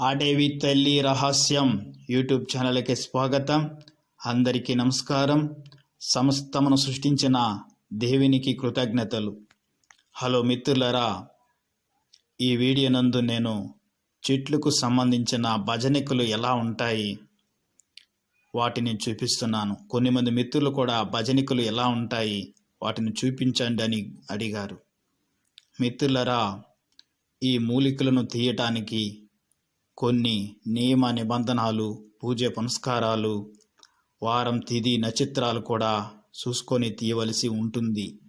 ఆడేవి తల్లి రహస్యం యూట్యూబ్ ఛానల్కి స్వాగతం. అందరికీ నమస్కారం. సమస్తమును సృష్టించిన దేవునికి కృతజ్ఞతలు. హలో మిత్రులరా ఈ వీడియో నందు నేను చెట్లకు సంబంధించిన భజనికలు ఎలా ఉంటాయి వాటిని చూపిస్తున్నాను. కొన్ని మంది మిత్రులు కూడా భజనికలు ఎలా ఉంటాయి వాటిని చూపించండి అని అడిగారు. మిత్రులరా ఈ మూలికలను తీయటానికి కొన్ని నియమ నిబంధనలు పూజ పునస్కారాలు వారం తిది నక్షత్రాలు కూడా చూసుకొని తీయవలసి ఉంటుంది.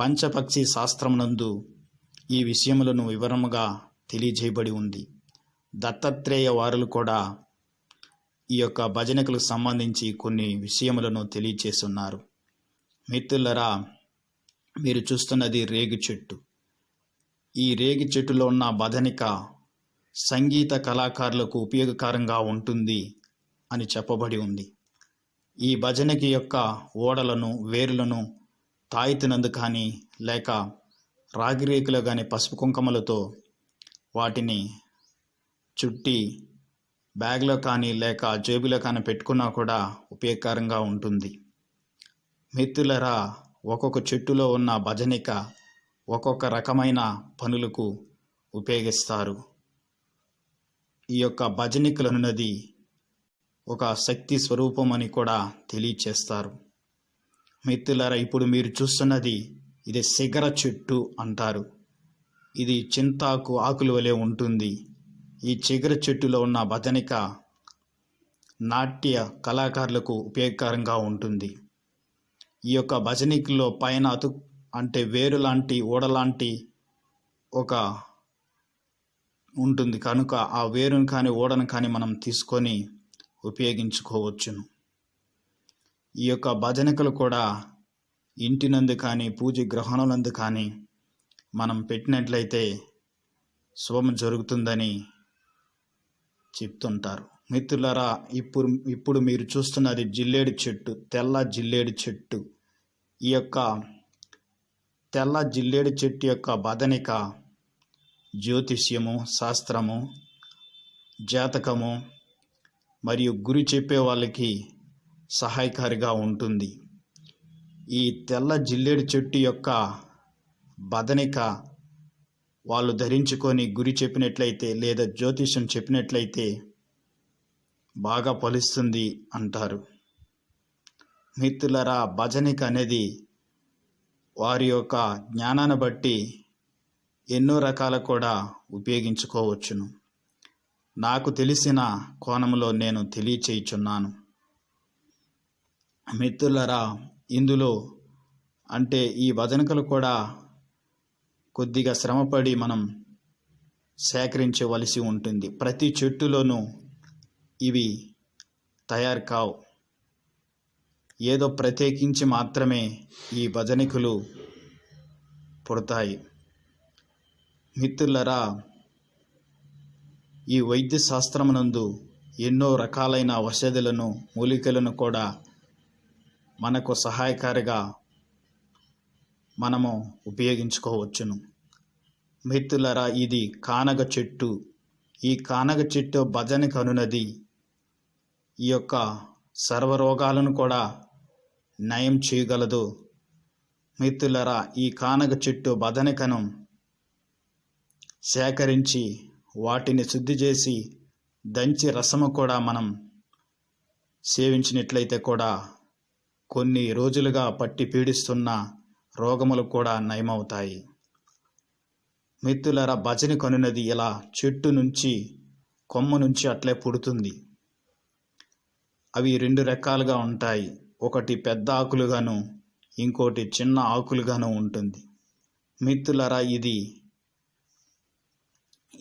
పంచపక్షి శాస్త్రమునందు ఈ విషయములను వివరముగా తెలియజేయబడి ఉంది. దత్తాత్రేయ వారులు కూడా ఈ యొక్క భజనకులకు సంబంధించి కొన్ని విషయములను తెలియచేస్తున్నారు మిత్రులరా మీరు చూస్తున్నది రేగు చెట్టు ఈ రేగి చెట్టులో ఉన్న బధనిక సంగీత కళాకారులకు ఉపయోగకరంగా ఉంటుంది అని చెప్పబడి ఉంది. ఈ భజనకి యొక్క ఓడలను వేరులను తాయితినందు కానీ లేక రాగిరేకులు కానీ పసుపు కుంకుమలతో వాటిని చుట్టి బ్యాగ్లో కానీ లేక జేబులో కానీ పెట్టుకున్నా కూడా ఉపయోగకరంగా ఉంటుంది. మిత్రులరా ఒక్కొక్క చెట్టులో ఉన్న భజనిక ఒక్కొక్క రకమైన పనులకు ఉపయోగిస్తారు. ఈ యొక్క భజనికలనున్నది ఒక శక్తి స్వరూపం అని కూడా తెలియచేస్తారు. మిత్రులారా ఇప్పుడు మీరు చూస్తున్నది ఇది సిగర చెట్టు అంటారు. ఇది చింతాకు ఆకులు వలె ఉంటుంది. ఈ చిగర చెట్టులో ఉన్న భజనిక నాట్య కళాకారులకు ఉపయోగకరంగా ఉంటుంది. ఈ యొక్క భజనికలో పైన అతు అంటే వేరు లాంటి ఓడలాంటి ఒక ఉంటుంది. కనుక ఆ వేరును కానీ ఓడను కానీ మనం తీసుకొని ఉపయోగించుకోవచ్చును. ఈ యొక్క భజనికలు కూడా ఇంటినందు కానీ పూజ గ్రహణులందు కానీ మనం పెట్టినట్లయితే శుభం జరుగుతుందని చెప్తుంటారు. మిత్రులరా ఇప్పుడు ఇప్పుడు మీరు చూస్తున్నది జిల్లేడు చెట్టు తెల్ల జిల్లేడు చెట్టు. ఈ యొక్క తెల్ల జిల్లేడు చెట్టు యొక్క బదనిక జ్యోతిష్యము శాస్త్రము జాతకము మరియు గురి చెప్పే వాళ్ళకి సహాయకారిగా ఉంటుంది. ఈ తెల్ల జిల్లేడు చెట్టు యొక్క బదనిక వాళ్ళు ధరించుకొని గురి చెప్పినట్లయితే లేదా జ్యోతిష్యం చెప్పినట్లయితే బాగా ఫలిస్తుంది అంటారు. మిత్రులరా భజనిక అనేది వారి యొక్క జ్ఞానాన్ని బట్టి ఎన్నో రకాల కూడా ఉపయోగించుకోవచ్చును. నాకు తెలిసిన కోణంలో నేను తెలియచేయుచున్నాను. మిత్రులరా ఇందులో అంటే ఈ వదనకలు కూడా కొద్దిగా శ్రమపడి మనం సేకరించవలసి ఉంటుంది. ప్రతి చెట్టులోనూ ఇవి తయారు కావు. ఏదో ప్రత్యేకించి మాత్రమే ఈ భజనికులు పుడతాయి. మిత్రులరా ఈ వైద్య శాస్త్రమునందు ఎన్నో రకాలైన ఔషధులను మూలికలను కూడా మనకు సహాయకారిగా మనము ఉపయోగించుకోవచ్చును. మిత్రులరా ఇది కానగ చెట్టు. ఈ కానగ చెట్టు భజన కనునది ఈ యొక్క సర్వరోగాలను కూడా నయం చేయగలదు. మిత్రులరా ఈ కానగ చెట్టు బదనికను సేకరించి వాటిని శుద్ధి చేసి దంచి రసము కూడా మనం సేవించినట్లయితే కూడా కొన్ని రోజులుగా పట్టి పీడిస్తున్న రోగములు కూడా నయమవుతాయి. మిత్రులరా భజని కనునది ఇలా చెట్టు నుంచి కొమ్మ నుంచి అట్లే పుడుతుంది. అవి రెండు రకాలుగా ఉంటాయి. ఒకటి పెద్ద ఆకులుగాను ఇంకోటి చిన్న ఆకులుగాను ఉంటుంది. మిత్రులరా ఇది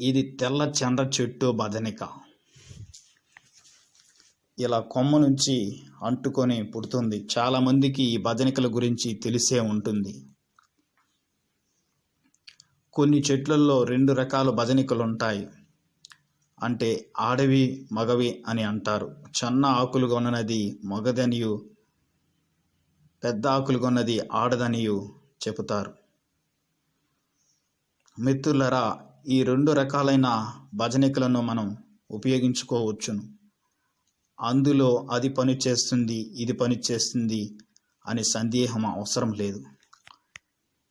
ఇది తెల్ల చండ్ర చెట్టు బదనిక. ఇలా కొమ్మ నుంచి అంటుకొని పుడుతుంది. చాలామందికి ఈ బదనికల గురించి తెలిసే ఉంటుంది. కొన్ని చెట్లలో రెండు రకాల భజనికలు ఉంటాయి అంటే ఆడవి మగవి అని అంటారు. చిన్న ఆకులుగా ఉన్నది మగదనియు పెద్ద ఆకులుగా ఉన్నది ఆడదనియు చెబుతారు మిత్రులరా ఈ రెండు రకాలైన భజనికలను మనం ఉపయోగించుకోవచ్చును. అందులో అది పని చేస్తుంది ఇది పని చేస్తుంది అని సందేహం అవసరం లేదు.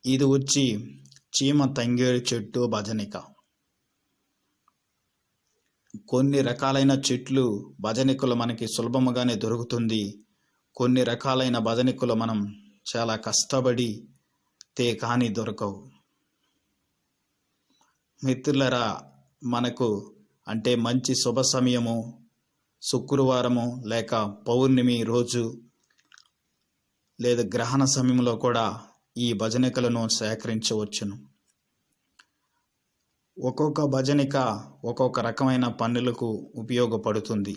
ఇది వచ్చి చీమ తంగేడు చెట్టు భజనిక. కొన్ని రకాలైన చెట్లు భజనికలు మనకి సులభముగానే దొరుకుతుంది. కొన్ని రకాలైన భజనికలు మనం చాలా కష్టపడితే కానీ దొరకవు. మిత్రులరా మనకు అంటే మంచి శుభ సమయము శుక్రవారము లేక పౌర్ణమి రోజు లేదా గ్రహణ సమయంలో కూడా ఈ భజనికలను సేకరించవచ్చును. ఒక్కొక్క భజనిక ఒక్కొక్క రకమైన పనులకు ఉపయోగపడుతుంది.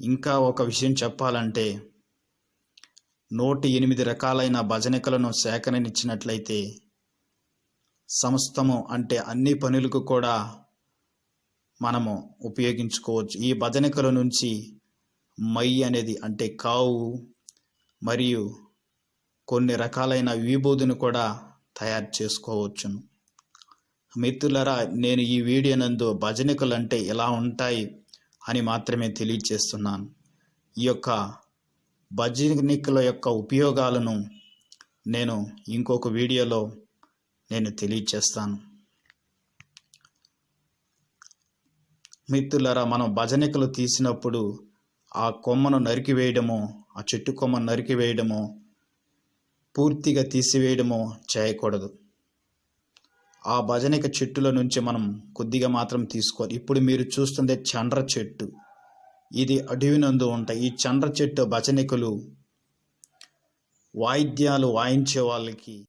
ఇంకా ఒక విషయం చెప్పాలంటే నూట ఎనిమిది రకాలైన భజనికలను సేకరించినట్లయితే సమస్తము అంటే అన్ని పనులకు కూడా మనము ఉపయోగించుకోవచ్చు. ఈ భజనికల నుంచి మై అనేది అంటే కావు మరియు కొన్ని రకాలైన విభూదిని కూడా తయారు చేసుకోవచ్చును. మిత్రులరా నేను ఈ వీడియో నందు భజనికలు అంటే ఎలా ఉంటాయి అని మాత్రమే తెలియచేస్తున్నాను. ఈ యొక్క భజనికల యొక్క ఉపయోగాలను నేను ఇంకొక వీడియోలో నేను తెలియచేస్తాను. మిత్రులరా మనం భజనికలు తీసినప్పుడు ఆ కొమ్మను నరికివేయడము ఆ చెట్టు కొమ్మను నరికివేయడము పూర్తిగా తీసివేయడము చేయకూడదు. ఆ భజనిక చెట్టుల నుంచి మనం కొద్దిగా మాత్రం తీసుకోవాలి. ఇప్పుడు మీరు చూస్తుంది చండ్ర చెట్టు. ఇది అడవినందు ఉంటాయి ఈ చండ్ర చెట్టు భజనికలు వాయిద్యాలు వాయించే వాళ్ళకి